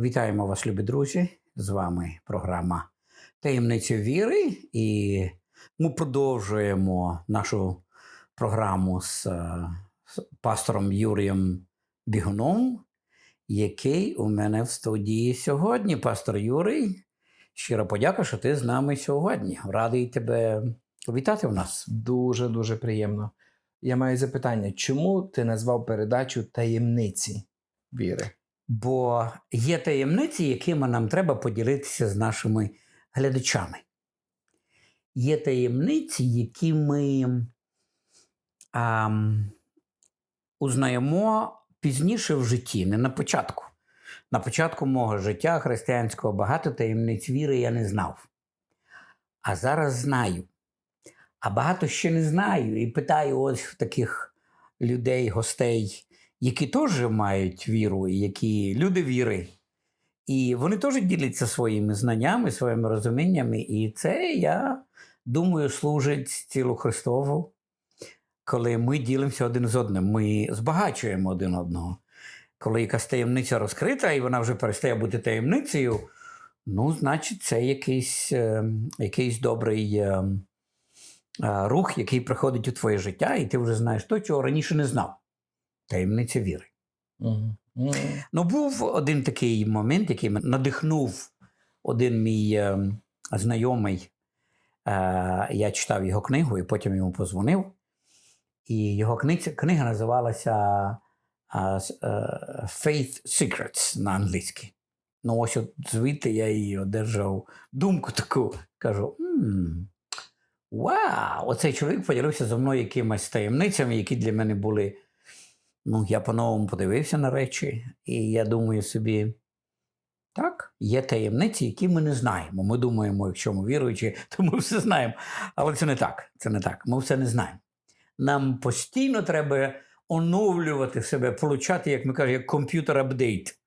Вітаємо вас, любі друзі! З вами програма Таємниця віри, і ми продовжуємо нашу програму з, е, з пастором Юрієм Бігуном, який у мене в студії сьогодні. Пастор Юрій, щира подяка, що ти з нами сьогодні. Радий тебе вітати в нас. Дуже дуже приємно. Я маю запитання, чому ти назвав передачу таємниці віри? Бо є таємниці, якими нам треба поділитися з нашими глядачами. Є таємниці, які ми а, узнаємо пізніше в житті, не на початку. На початку мого життя християнського багато таємниць віри я не знав. А зараз знаю. А багато ще не знаю. І питаю ось таких людей, гостей, які теж мають віру, і які люди віри. І вони теж діляться своїми знаннями, своїми розуміннями. І це, я думаю, служить цілу Христову, коли ми ділимося один з одним. Ми збагачуємо один одного. Коли якась таємниця розкрита, і вона вже перестає бути таємницею, ну, значить, це якийсь, е, якийсь добрий е, е, рух, який приходить у твоє життя, і ти вже знаєш то, чого раніше не знав. Таємниця віри. Угу. Ну, був один такий момент, який мене надихнув один мій е, знайомий. Е, я читав його книгу і потім йому позвонив. І його книга, книга називалася е, е, Faith Secrets на англійській. Ну, ось от звідти я і одержав думку таку. Кажу: «М, Вау! Оцей чоловік поділився зі мною якимись таємницями, які для мене були. Ну, я по-новому подивився на речі, і я думаю собі, так, є таємниці, які ми не знаємо. Ми думаємо, якщо ми віруючі, то ми все знаємо. Але це не так. Це не так. Ми все не знаємо. Нам постійно треба оновлювати себе, получати, як ми кажемо, як комп'ютер апдейт.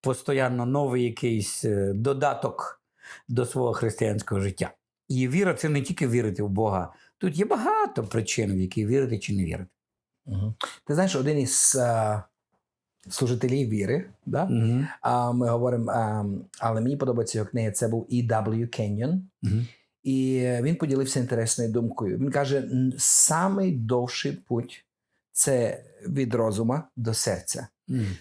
Постоянно новий якийсь е, додаток до свого християнського життя. І віра це не тільки вірити в Бога. Тут є багато причин, в які вірити чи не вірити. Угу. Ти знаєш, один із е, служителів віри, да? Угу. а, ми говоримо, а, але мені подобається його книга, це був E.W. Кеньон. Угу. І він поділився інтересною думкою. Він каже: «Н- самий довший путь це від розума до серця.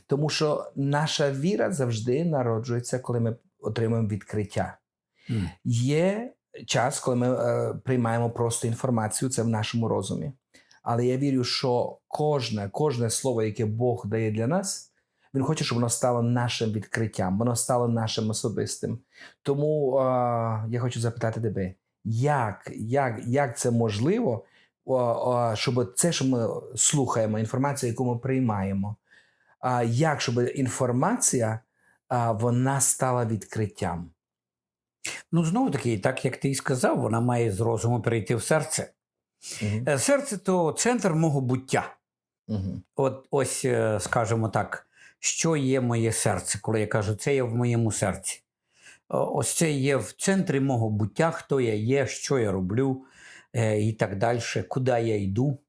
Тому що наша віра завжди народжується, коли ми отримуємо відкриття. Є час, коли ми е, приймаємо просто інформацію, це в нашому розумі. Але я вірю, що кожне, кожне слово, яке Бог дає для нас, Він хоче, щоб воно стало нашим відкриттям, воно стало нашим особистим. Тому е, я хочу запитати тебе, як, як, як це можливо, о, о, щоб це, що ми слухаємо, інформацію, яку ми приймаємо, а, як щоб інформація а, вона стала відкриттям? Ну, знову таки, так як ти і сказав, вона має з розуму перейти в серце. Е, Серце то центр мого буття. Мгм. От ось, е, скажімо так, що є моє серце, коли я кажу, це є в моєму серці. Ось це є в центрі мого буття, хто я є, що я роблю е, і так далі, куди я йду.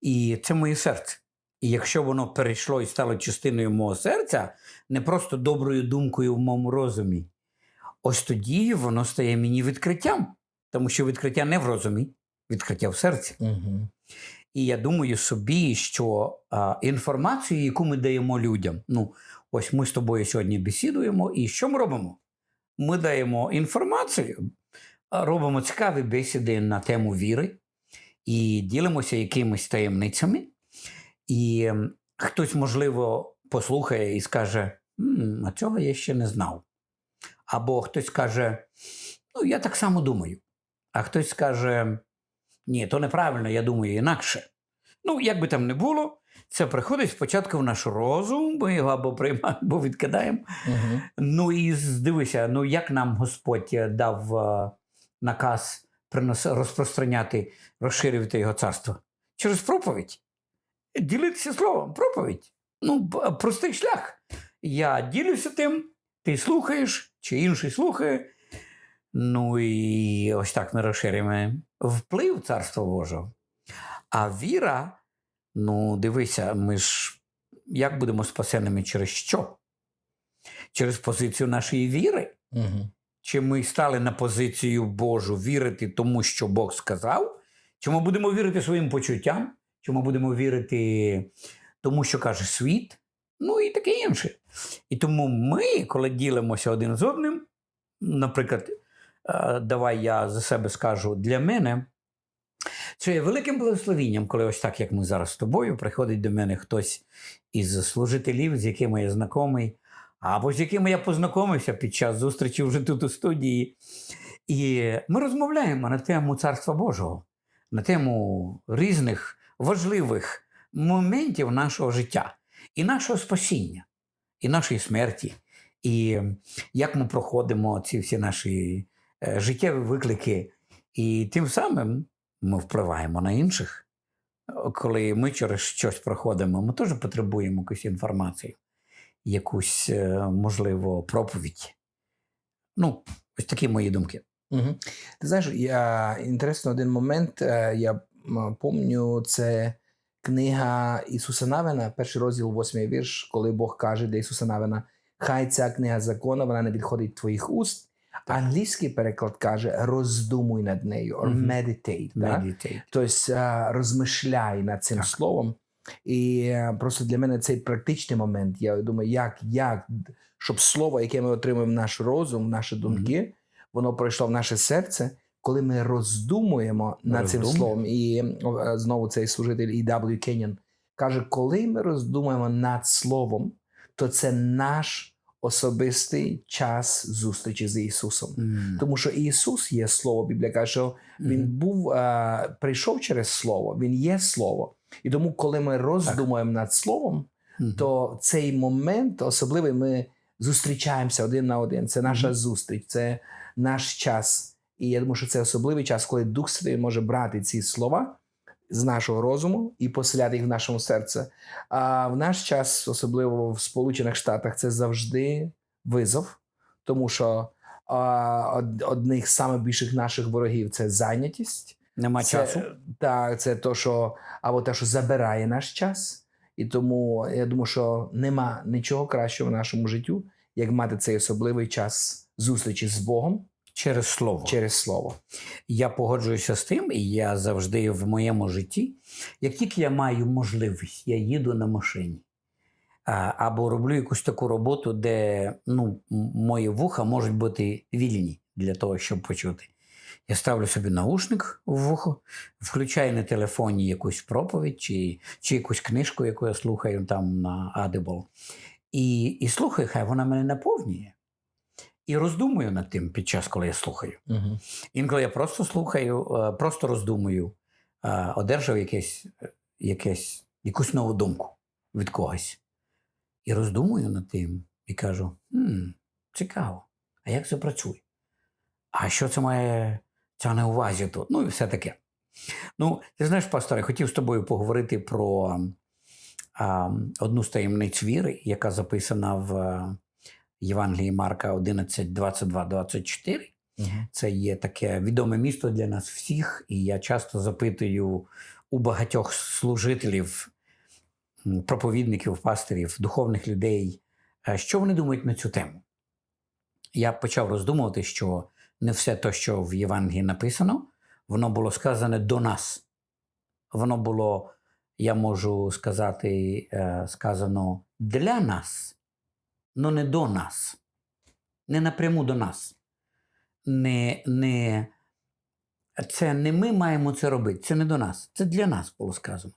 І це моє серце. І якщо воно перейшло і стало частиною мого серця, не просто доброю думкою в моєму розумі, ось тоді воно стає мені відкриттям. Тому що відкриття не в розумі, відкриття в серці. Мгм. І я думаю собі, що а, інформацію, яку ми даємо людям, ну ось ми з тобою сьогодні бесідуємо, і що ми робимо? Ми даємо інформацію, робимо цікаві бесіди на тему віри і ділимося якимись таємницями. І хтось, можливо, послухає і скаже: «М, а цього я ще не знав. Або хтось скаже: Ну, я так само думаю. А хтось скаже: ні, то неправильно, я думаю інакше. Ну, як би там не було, це приходить спочатку в наш розум, ми його або приймаємо, або відкидаємо. Мгм. Ну і дивися, ну як нам Господь е, дав е, наказ принос, розпространяти, розширювати його царство? Через проповідь. Ділитися словом, проповідь. Ну, простий шлях. Я ділюся тим, ти слухаєш, чи інший слухає. Ну і ось так ми розширюємо вплив Царства Божого. А віра, ну, дивися, ми ж як будемо спасеними через що? через позицію нашої віри. Угу. Чи ми стали на позицію Божу вірити тому, що Бог сказав? Чи ми будемо вірити своїм почуттям? Чи ми будемо вірити тому, що каже світ? Ну і таке інше. І тому ми, коли ділимося один з одним, наприклад, давай я за себе скажу для мене, це є великим благословінням, коли ось так, як ми зараз з тобою, приходить до мене хтось із служителів, з якими я знайомий, або з якими я познайомився під час зустрічі вже тут у студії. І ми розмовляємо на тему Царства Божого, на тему різних важливих моментів нашого життя і нашого спасіння, і нашої смерті, і як ми проходимо ці всі наші е, життєві виклики. І тим самим ми впливаємо на інших. Коли ми через щось проходимо, ми теж потребуємо якусь інформацію, якусь, е, можливо, проповідь. Ну, ось такі мої думки. Угу. Ти знаєш, я інтересно один момент. е, Я помню, це книга Ісуса Навина, перший розділ, восьмий вірш, коли Бог каже для Ісуса Навина: Хай ця книга закону, вона не відходить твоїх уст. Англійський переклад каже: роздумуй над нею, or meditate. так? Meditate. Тобто е, розмишляй над цим Так. словом. І е, просто для мене цей практичний момент. Я думаю, як, як щоб слово, яке ми отримуємо в наш розум, в наші думки, воно пройшло в наше серце, коли ми роздумуємо над цим словом. І е, знову цей служитель І.В. Кеннон каже: коли ми роздумуємо над словом, то це наш особистий час зустрічі з Ісусом. М. Тому що Ісус є Слово. Біблія каже, що він Мгм. був е, прийшов через Слово, Він є Слово. І тому, коли ми роздумуємо над Словом, Мгм. то цей момент особливий ми зустрічаємося один на один. Це наша Мгм. зустріч, це наш час. І я думаю, що це особливий час, коли Дух Святий може брати ці слова з нашого розуму і поселяти їх в нашому серці. А в наш час, особливо в Сполучених Штатах, це завжди визов, тому що а, од- одних з найбільших наших ворогів це зайнятість. Нема Це, часу. Так, це то, що або те, що забирає наш час. І тому я думаю, що нема нічого кращого в нашому життю, як мати цей особливий час зустрічі з Богом Через слово. через Слово. Я погоджуюся з тим, і я завжди в моєму житті, як тільки я маю можливість, я їду на машині. Або роблю якусь таку роботу, де ну, мої вуха можуть бути вільні для того, щоб почути. Я ставлю собі наушник в вухо, включаю на телефоні якусь проповідь чи, чи якусь книжку, яку я слухаю там на Audible. І, і слухаю, хай вона мене наповнює. І роздумую над тим під час, коли я слухаю. Угу. Інколи я просто слухаю, е, просто роздумую, е, одержав якесь, якесь, якусь нову думку від когось. І роздумую над тим і кажу: хм, цікаво, а як це працює? А що це має ця на увазі тут? Ну і все таке. Ну, ти знаєш, пасторе, хотів з тобою поговорити про а, одну з таємниць віри, яка записана в Євангелії Марка 11, 22, 24. Угу. Це є таке відоме місто для нас всіх, і я часто запитую у багатьох служителів, проповідників, пастирів, духовних людей, е, що вони думають на цю тему. Я почав роздумувати, що не все те, що в Євангелії написано, воно було сказане до нас. Воно було, я можу сказати, е, сказано для нас, але не до нас, не напряму до нас не, не, це не ми маємо це робити, це не до нас, це для нас було сказано.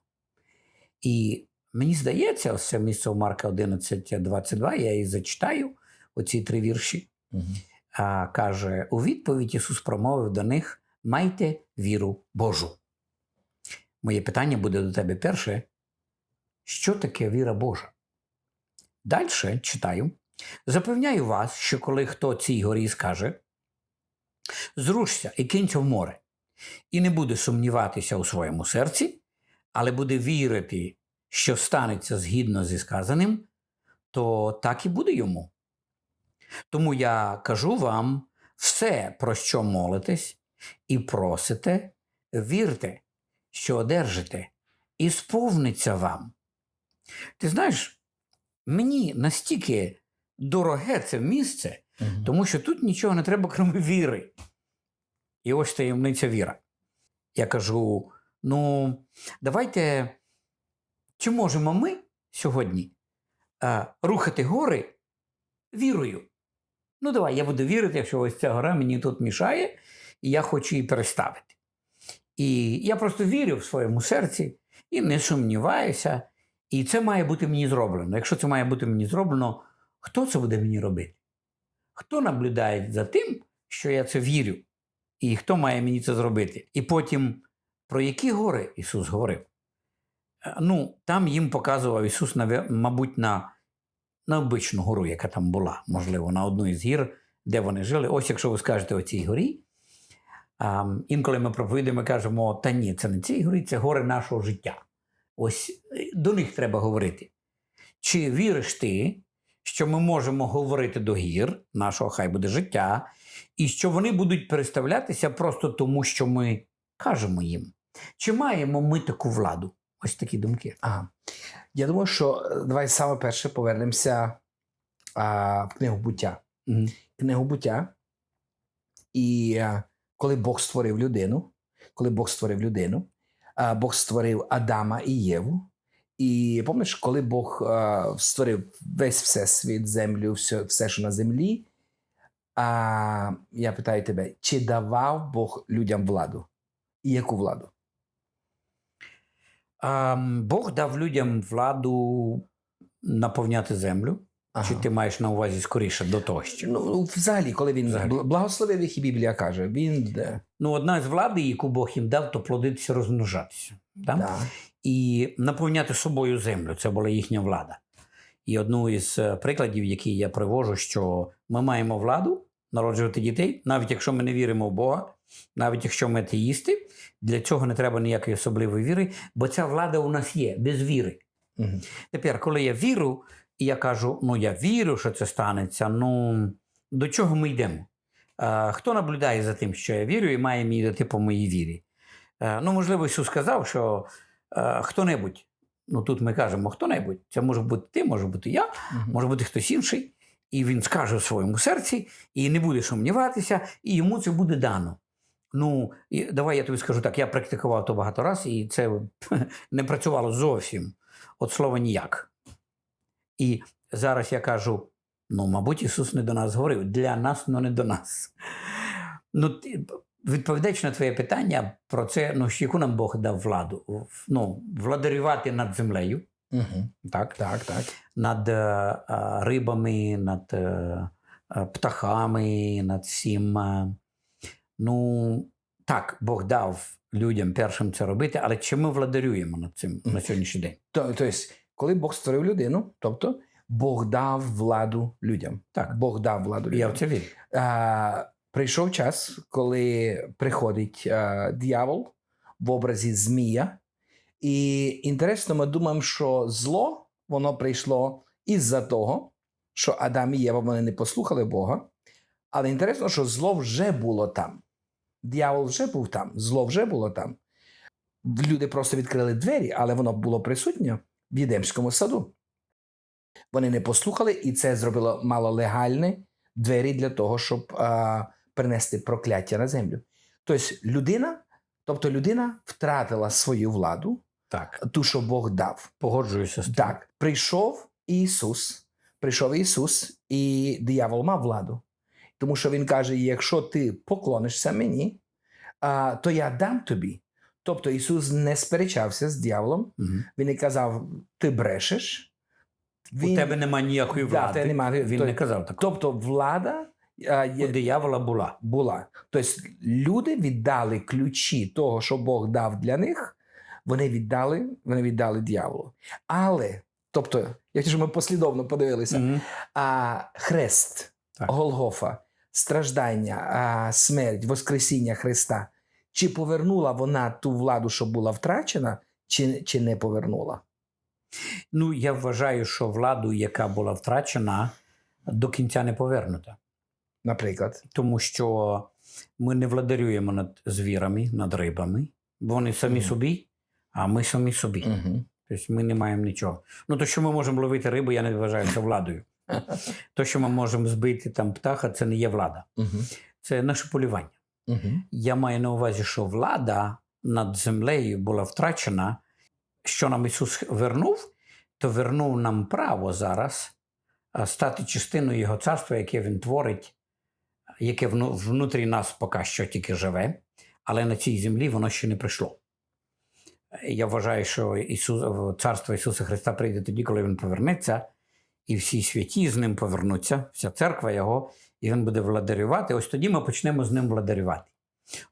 І мені здається, ось це місце у Марка 11, 22, я її зачитаю, оці три вірші. Угу. А, каже: у відповідь Ісус промовив до них: майте віру Божу. Моє питання буде до тебе перше. Що таке віра Божа? Далі читаю. Запевняю вас, що коли хто цій горі скаже, зрушся і кинься в море, і не буде сумніватися у своєму серці, але буде вірити, що станеться згідно зі сказаним, то так і буде йому. Тому я кажу вам все, про що молитесь і просите, вірте, що одержите, і сповниться вам. Ти знаєш, мені настільки дороге це місце, Мгм. тому що тут нічого не треба, крім віри. І ось таємниця віра. Я кажу: ну, давайте, чи можемо ми сьогодні а, рухати гори вірою? Ну, давай, я буду вірити, якщо ось ця гора мені тут мішає, і я хочу її переставити. І я просто вірю в своєму серці і не сумніваюся. І це має бути мені зроблено. Якщо це має бути мені зроблено, хто це буде мені робити? Хто наблюдає за тим, що я це вірю? І хто має мені це зробити? І потім, про які гори Ісус говорив? Е, Ну, там їм показував Ісус, мабуть, на, на обичну гору, яка там була, можливо, на одну із гір, де вони жили. Ось якщо ви скажете о цій горі, а, інколи ми проповідуємо і кажемо, та ні, це не ці гори, це гори нашого життя. Ось е, до них треба говорити. Чи віриш ти, що ми можемо говорити до гір нашого хай буде життя, і що вони будуть переставлятися просто тому, що ми кажемо їм? Чи маємо ми таку владу? Ось такі думки. Ага. Я думаю, що е, давай саме перше повернемося а, в книгу буття. Мгм. Книгу буття. І а, коли Бог створив людину, коли Бог створив людину, Бог створив Адама і Єву. І пам'ятаєш, коли Бог створив весь всесвіт, землю, все, все, що на землі. Я питаю тебе, чи давав Бог людям владу? І яку владу? Бог дав людям владу наповняти землю. Чи ти маєш на увазі скоріше до того ще? Ну, взагалі, коли він Взагалі. благословив їх, і Біблія каже, він де, Ну, одна з влади, яку Бог їм дав, то плодитися, розмножатися. Так? да. і наповняти собою землю. Це була їхня влада. І одну із е, прикладів, які я привожу, що ми маємо владу народжувати дітей, навіть якщо ми не віримо в Бога, навіть якщо ми атеїсти, для цього не треба ніякої особливої віри, бо ця влада у нас є без віри. Мгм. Тепер, коли я вірю, і я кажу, ну я вірю, що це станеться, ну до чого ми йдемо? Е, хто наблюдає за тим, що я вірю, і має мені йти по моїй вірі? Е, ну, можливо, Ісус сказав, що е, хто-небудь, ну тут ми кажемо хто-небудь, це може бути ти, може бути я, Мгм. може бути хтось інший, і він скаже в своєму серці, і не буде сумніватися, і йому це буде дано. Ну, і давай я тобі скажу так, я практикував то багато разів, і це не працювало зовсім. От слова ніяк. І зараз я кажу: ну, мабуть, Ісус не до нас говорив. Для нас, але не до нас. Ну, відповідаючи на твоє питання про це, ну, яку нам Бог дав владу? Ну, владарювати над землею, Мгм. так? Так, так. над е, е, рибами, над е, е, птахами, над всім. е. Ну, так, Бог дав людям першим це робити, але чи ми владарюємо над цим на сьогоднішній день? То- Тобто, коли Бог створив людину, тобто Бог дав владу людям. Так. Бог дав владу Я людям. в це вірю. А, прийшов час, коли приходить а, диявол в образі змія. І інтересно, ми думаємо, що зло воно прийшло із-за того, що Адам і Єва вони не послухали Бога. Але інтересно, що зло вже було там. Диявол вже був там, зло вже було там. Люди просто відкрили двері, але воно було присутнє в Єдемському саду. Вони не послухали, і це зробило мало легальне двері для того, щоб а, принести прокляття на землю. Тобто людина, тобто людина втратила свою владу, Так. ту, що Бог дав. Погоджуюся з тим. Так, прийшов Ісус, прийшов Ісус, і диявол мав владу. Тому що Він каже: якщо ти поклонишся мені, а, то я дам тобі. Тобто Ісус не сперечався з дияволом, Мгм. Він не казав, ти брешеш. У тебе немає ніякої влади. тебе немає- Він то- не казав такого. Тобто влада а, У диявола була. була. Тобто люди віддали ключі того, що Бог дав для них, вони віддали, вони віддали дияволу. Але, тобто, якщо ми послідовно подивилися, Мгм. а, хрест, Так. Голгофа, страждання, а, смерть, Воскресіння Христа, чи повернула вона ту владу, що була втрачена, чи, чи не повернула? Ну, я вважаю, що владу, яка була втрачена, до кінця не повернута. Наприклад. Тому що ми не владарюємо над звірами, над рибами. бо Вони самі Мгм. собі, а ми самі собі. Угу. Тобто ми не маємо нічого. Ну, то, що ми можемо ловити рибу, я не вважаю це владою. То, що ми можемо збити там птаха, це не є влада, Угу. це наше полювання. Угу. Я маю на увазі, що влада над землею була втрачена. Що нам Ісус вернув, то вернув нам право зараз стати частиною Його царства, яке Він творить, яке внутрі нас поки що тільки живе, але на цій землі воно ще не прийшло. Я вважаю, що Ісус, царство Ісуса Христа прийде тоді, коли Він повернеться, і всі святі з ним повернуться, вся церква Його, і Він буде владарювати. Ось тоді ми почнемо з ним владарювати.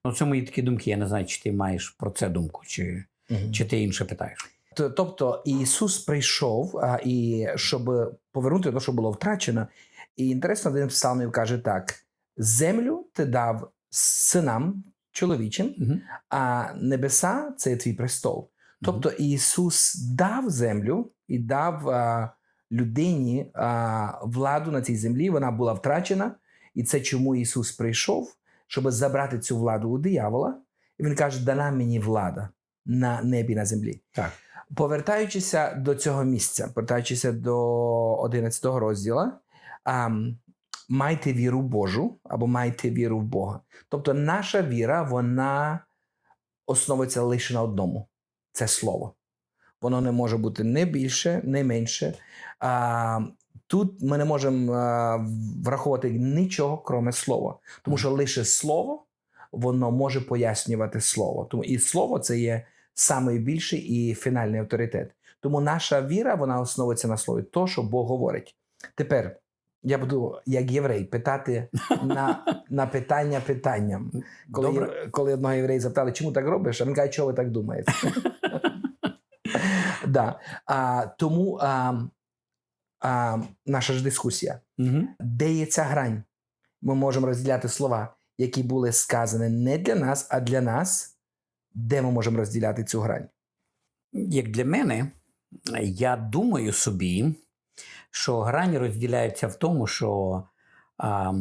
Ну, це мої такі думки. Я не знаю, чи ти маєш про це думку, чи, Угу. чи ти інше питаєш. Тобто Ісус прийшов, а, і щоб повернути те, що було втрачено. І інтересно, один псалмів каже так: землю ти дав синам чоловічим, Угу. а небеса це твій престол. Тобто Ісус дав землю і дав а, людині а, владу на цій землі. Вона була втрачена, і це чому Ісус прийшов, щоб забрати цю владу у диявола. І він каже: дана мені влада на небі на землі. Так. Повертаючися до цього місця, повертаючися до 11 розділа, а, майте віру Божу або майте віру в Бога. Тобто наша віра, вона основується лише на одному це слово. Воно не може бути не більше, не менше. А, тут ми не можемо враховувати нічого, кроме слова. Тому що лише слово воно може пояснювати слово. Тому і слово це є найбільший і фінальний авторитет. Тому наша віра вона основується на слові, то, що Бог говорить. Тепер я буду, як єврей, питати на, на питання питанням. Коли, Добре. коли одного єврея запитали, чому так робиш, а він каже, чого ви так думаєте? да. а, тому а, а, наша ж дискусія. Угу. Де є ця грань? Ми можемо розділяти слова, які були сказані не для нас, а для нас. Де ми можемо розділяти цю грань? Як для мене, я думаю собі, що грань розділяється в тому, що а,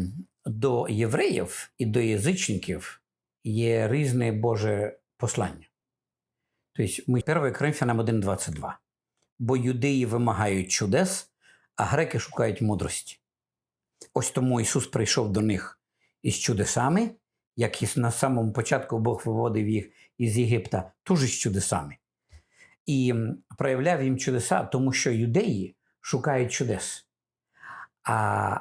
до євреїв і до язичників є різне Боже послання. Тобто, ми 1 Коринфянам 1.22. Бо юдеї вимагають чудес, а греки шукають мудрості. Ось тому Ісус прийшов до них із чудесами, як і на самому початку Бог виводив їх із Єгипта, теж з чудесами. І проявляв їм чудеса, тому що юдеї шукають чудес. А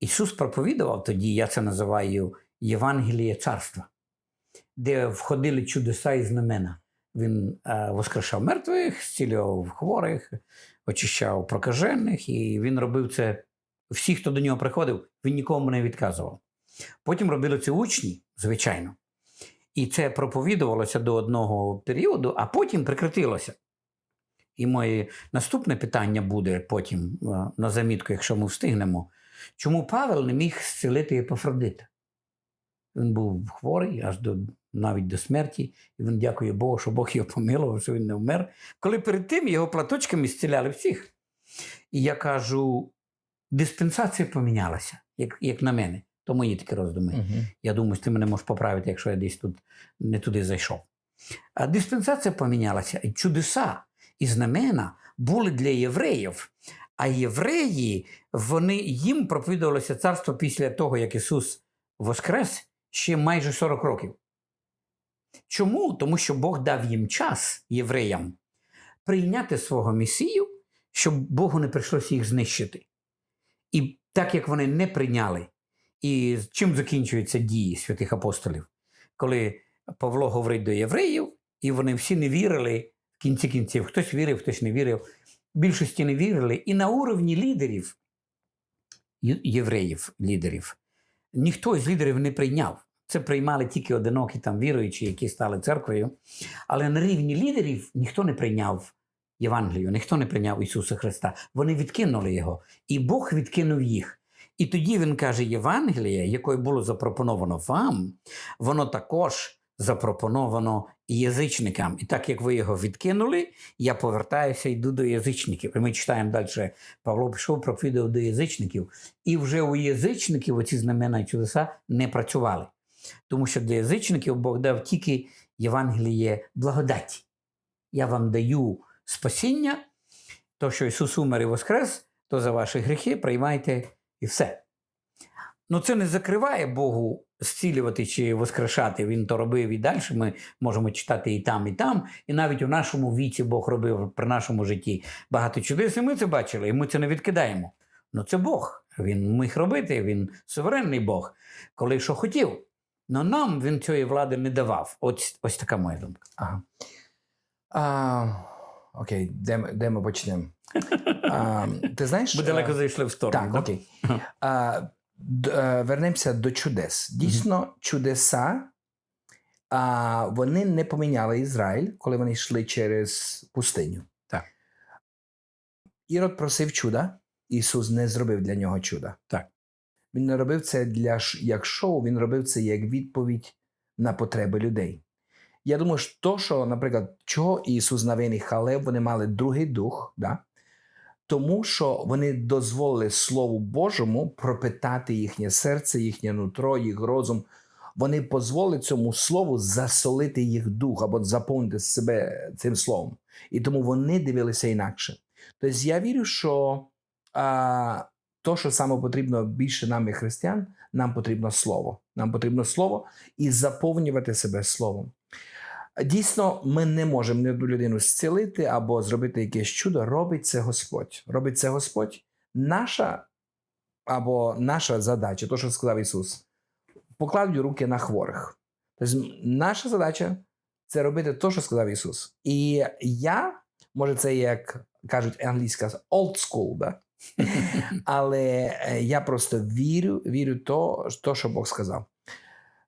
Ісус проповідував тоді, я це називаю Євангеліє царства, де входили чудеса і знамена. Він е, воскрешав мертвих, зцілював хворих, очищав прокажених, і він робив це всі, хто до нього приходив, він нікому не відказував. Потім робили це учні, звичайно. І це проповідувалося до одного періоду, а потім прекратилося. І моє наступне питання буде потім е, на замітку, якщо ми встигнемо. Чому Павел не міг зцілити Епафродита? Він був хворий аж до, навіть до смерті, і він дякує Богу, що Бог його помилував, що він не вмер. Коли перед тим його платочками зціляли всіх. І я кажу: диспенсація помінялася, як, як на мене. То мої такі роздуми. Я думаю, ти мене можеш поправити, якщо я десь тут не туди зайшов. А диспенсація помінялася, і чудеса і знамена були для євреїв. А євреї, вони, їм проповідувалося царство після того, як Ісус воскрес ще майже 40 років. Чому? Тому що Бог дав їм час євреям прийняти свого Месію, щоб Богу не прийшлося їх знищити. І так як вони не прийняли, і чим закінчуються дії святих апостолів, коли Павло говорить до євреїв, і вони всі не вірили в кінці кінців. Хтось вірив, хтось не вірив. Більшості не вірили. І на уровні лідерів, євреїв, лідерів, ніхто із лідерів не прийняв. Це приймали тільки одинокі там віруючі, які стали церквою. Але на рівні лідерів ніхто не прийняв Євангелію, ніхто не прийняв Ісуса Христа. Вони відкинули його, і Бог відкинув їх. І тоді він каже: Євангеліє, якою було запропоновано вам, воно також запропоновано язичникам. І так як ви його відкинули, я повертаюся йду до язичників. І ми читаємо далі. Павло пішов, проповідав до язичників. І вже у язичників оці знамена і чудеса не працювали. Тому що для язичників Бог дав тільки Євангеліє благодаті. Я вам даю спасіння, то, що Ісус умер і воскрес, то за ваші гріхи приймайте і все. Ну, це не закриває Богу зцілювати чи воскрешати. Він то робив і далі. Ми можемо читати і там, і там. І навіть у нашому віці Бог робив при нашому житті багато чудес, і ми це бачили, і ми це не відкидаємо. Ну, це Бог. Він міг робити, він суверенний Бог, коли що хотів. Но нам він цієї влади не давав. Ось, ось така моя думка. Ага. А, окей, де, де ми почнемо? А, ти знаєш? Ми далеко е, зайшли в сторону. Так, да? окей. А, вернемося до чудес. Дійсно, чудеса а, вони не поміняли Ізраїль, коли вони йшли через пустиню. Так. Ірод просив чуда, Ісус не зробив для нього чуда. Так. Він не робив це для як шоу, він робив це як відповідь на потреби людей. Я думаю, що то, що, наприклад, чого Ісус на вині Халев, вони мали другий дух, да? Тому що вони дозволили Слову Божому пропитати їхнє серце, їхнє нутро, їх розум. Вони дозволили цьому слову засолити їх дух або заповнити себе цим словом. І тому вони дивилися інакше. Тобто я вірю, що а, то, що саме потрібно більше нам, як християн, нам потрібно слово. Нам потрібно слово і заповнювати себе словом. Дійсно, ми не можемо ні одну людину зцілити або зробити якесь чудо. Робить це Господь. Робить це Господь. Наша або наша задача, то, що сказав Ісус, покладуть руки на хворих. Тобто, наша задача це робити те, що сказав Ісус. І я, може, це як кажуть англійська old school, да? але е, я просто вірю, вірю то, то що Бог сказав.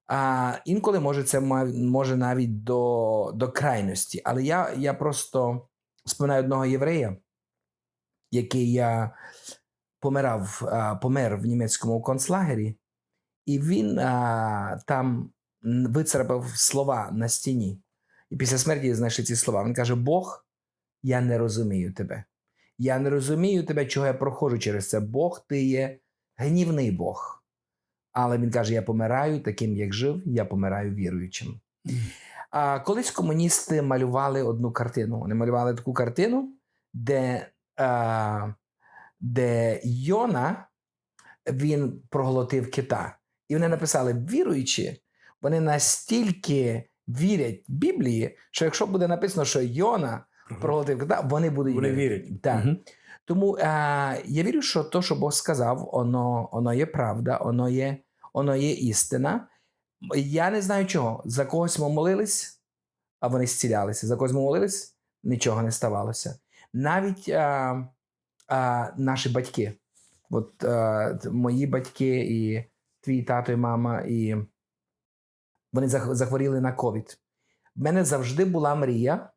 А інколи може це може навіть до, до крайності. Але я, я просто споминаю одного єврея, який я помирав, помер в німецькому концлагері, і він а, там вицарапав слова на стіні. І після смерті знайшли ці слова. Він каже: Бог, я не розумію тебе. Я не розумію тебе, чого я проходжу через це. Бог, ти є гнівний Бог. Але він каже: Я помираю таким, як жив, я помираю віруючим. А колись комуністи малювали одну картину. Вони малювали таку картину, де, а, де Йона він проглотив кита. І вони написали: віруючи, вони настільки вірять Біблії, що якщо буде написано, що Йона проглотив кита, вони будуть Вони вірять. Так. Мгм. Тому е, я вірю, що то, що Бог сказав, воно, воно є правда, воно є, воно є істина. Я не знаю чого. За когось ми молились, а вони зцілялися. За когось ми молились, нічого не ставалося. Навіть е, е, наші батьки, от е, мої батьки, і твій тато, і мама, і вони захворіли на ковід. В мене завжди була мрія,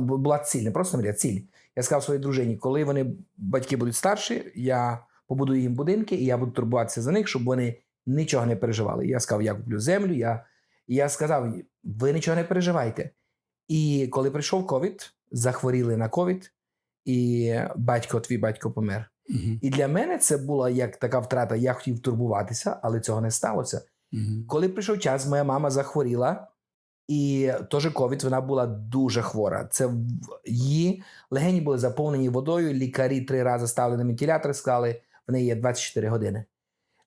була ціль, не просто мрія, ціль. Я сказав своїй дружині, коли вони батьки будуть старші, я побудую їм будинки, і я буду турбуватися за них, щоб вони нічого не переживали. Я сказав, я куплю землю. Я, я сказав, ви нічого не переживайте. І коли прийшов ковід, захворіли на ковід, і батько, твій батько помер. Мгм. І для мене це була як така втрата. Я хотів турбуватися, але цього не сталося. Мгм. Коли прийшов час, моя мама захворіла, і теж ковід, вона була дуже хвора. Це її легені були заповнені водою. Лікарі три рази ставили на вентилятор, сказали, в неї є 24 години.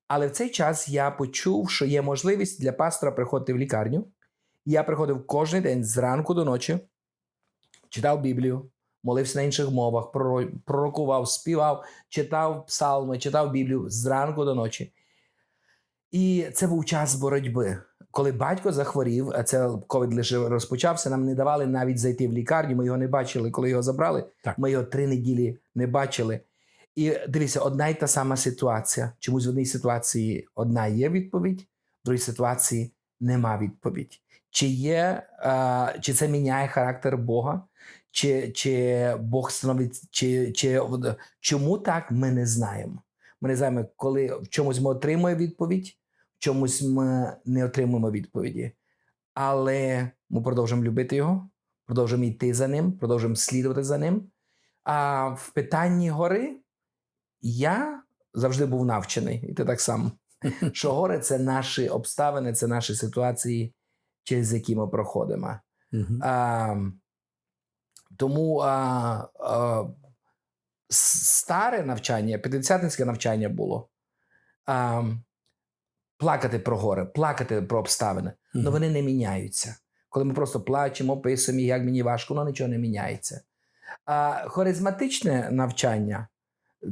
Але в цей час я почув, що є можливість для пастора приходити в лікарню. Я приходив кожен день зранку до ночі, читав Біблію, молився на інших мовах, пророкував, співав, читав псалми, читав Біблію зранку до ночі. І це був час боротьби. Коли батько захворів, а це ковід лише розпочався, нам не давали навіть зайти в лікарню. Ми його не бачили. Коли його забрали, Так. ми його три неділі не бачили. І дивіться, одна й та сама ситуація. Чомусь в одній ситуації одна є відповідь, в другій ситуації нема відповідь. Чи є, а, чи це міняє характер Бога, чи, чи Бог становить, чи, чи чому так, ми не знаємо. Ми не знаємо, коли в чомусь ми отримуємо відповідь, в чомусь ми не отримуємо відповіді. Але ми продовжуємо любити його, продовжуємо йти за ним, продовжуємо слідувати за ним. А в питанні гори я завжди був навчений, і ти так само. Що гори це наші обставини, це наші ситуації, через які ми проходимо. А, тому а, а, старе навчання, п'ятдесятницьке навчання було. А, плакати про горе, плакати про обставини. Але вони не міняються. Коли ми просто плачемо, описуємо, як мені важко, воно нічого не міняється. А харизматичне навчання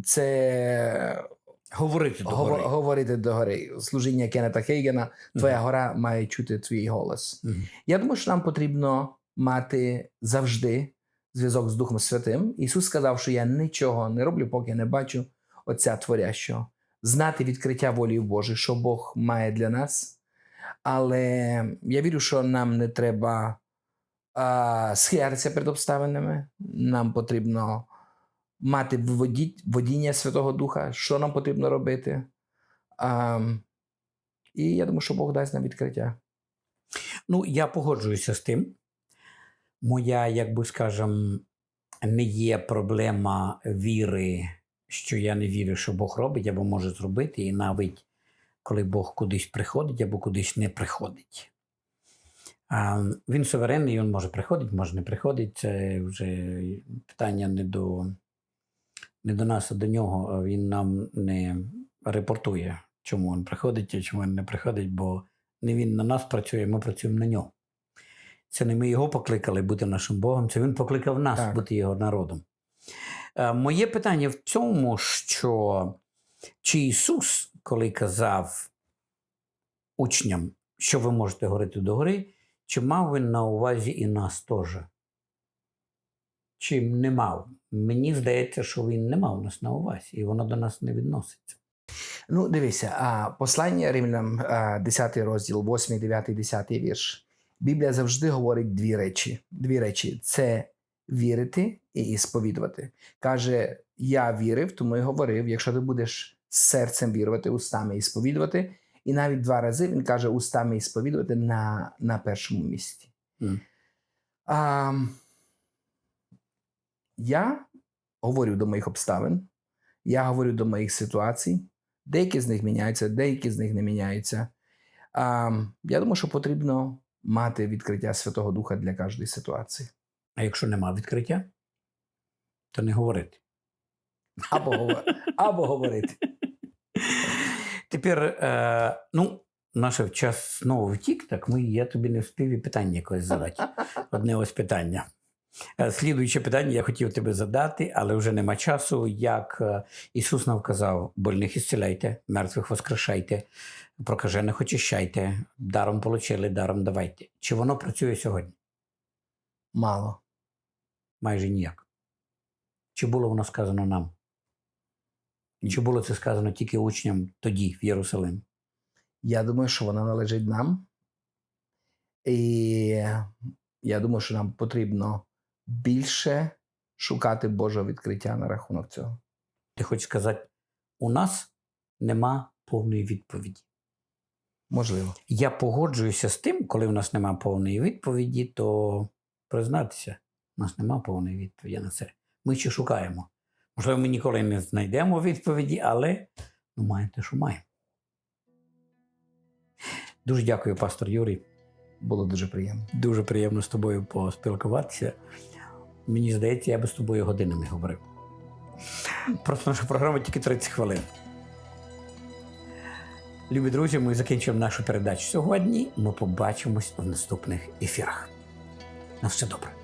це Говорити до гори. говорити до гори. Служіння Кеннета Хейгена, твоя гора має чути твій голос. Мгм. Я думаю, що нам потрібно мати завжди зв'язок з Духом Святим. Ісус сказав, що я нічого не роблю, поки не бачу Отця Творящого. Знати відкриття волі Божої, що Бог має для нас. Але я вірю, що нам не треба а, схилятися перед обставинами. Нам потрібно мати водіння Святого Духа, що нам потрібно робити. А, і я думаю, що Бог дасть нам відкриття. Ну, я погоджуюся з тим. Моя, як би скажем, не є проблема віри, що я не вірю, що Бог робить або може зробити, і навіть коли Бог кудись приходить або кудись не приходить. А, він суверенний, він може приходити, може не приходить. Це вже питання не до, не до нас, а до нього. Він нам не репортує, чому він приходить і чому він не приходить, бо не він на нас працює, ми працюємо на нього. Це не ми його покликали бути нашим Богом, це він покликав нас Так. бути його народом. Е, Моє питання в цьому, що чи Ісус, коли казав учням, що ви можете говорити до гори, чи мав він на увазі і нас теж? Чи не мав? Мені здається, що він не мав нас на увазі, і воно до нас не відноситься. Ну, дивися, а послання римлянам, 10 розділ, 8, 9, 10 вірш. Біблія завжди говорить дві речі. Дві речі це вірити і сповідувати. Каже: Я вірив, тому і говорив. Якщо ти будеш серцем вірувати, устами і сповідувати. І навіть два рази він каже устами і сповідувати на, на першому місці. Мгм. А, я говорю до моїх обставин, я говорю до моїх ситуацій. Деякі з них міняються, деякі з них не міняються. А, я думаю, що потрібно мати відкриття Святого Духа для кожної ситуації. А якщо нема відкриття, то не говорити. Або, або говорити. Тепер, е, ну, наш час знову втік, так ми, я тобі не встиг і питання якось задати. Одне ось питання. Е, Слідуюче питання я хотів тебе задати, але вже нема часу. Як е, Ісус нам казав, больних ісціляйте, мертвих воскрешайте, прокажених очищайте, даром получили, даром давайте. Чи воно працює сьогодні? Мало. Майже ніяк. Чи було воно сказано нам? Чи було це сказано тільки учням тоді, в Єрусалим? Я думаю, що вона належить нам. І я думаю, що нам потрібно більше шукати Божого відкриття на рахунок цього. Ти хочеш сказати, у нас нема повної відповіді. Можливо. Я погоджуюся з тим, коли в нас нема повної відповіді, то признатися, у нас нема повної відповіді на це. Ми ще шукаємо. Можливо, ми ніколи не знайдемо відповіді, але ну, маємо те, що маємо. Дуже дякую, пастор Юрій. Було дуже приємно. Дуже приємно з тобою поспілкуватися. Мені здається, я би з тобою годинами говорив. Просто наша програма тільки 30 хвилин. Любі друзі, ми закінчуємо нашу передачу сьогодні. Ми побачимось в наступних ефірах. На все добре.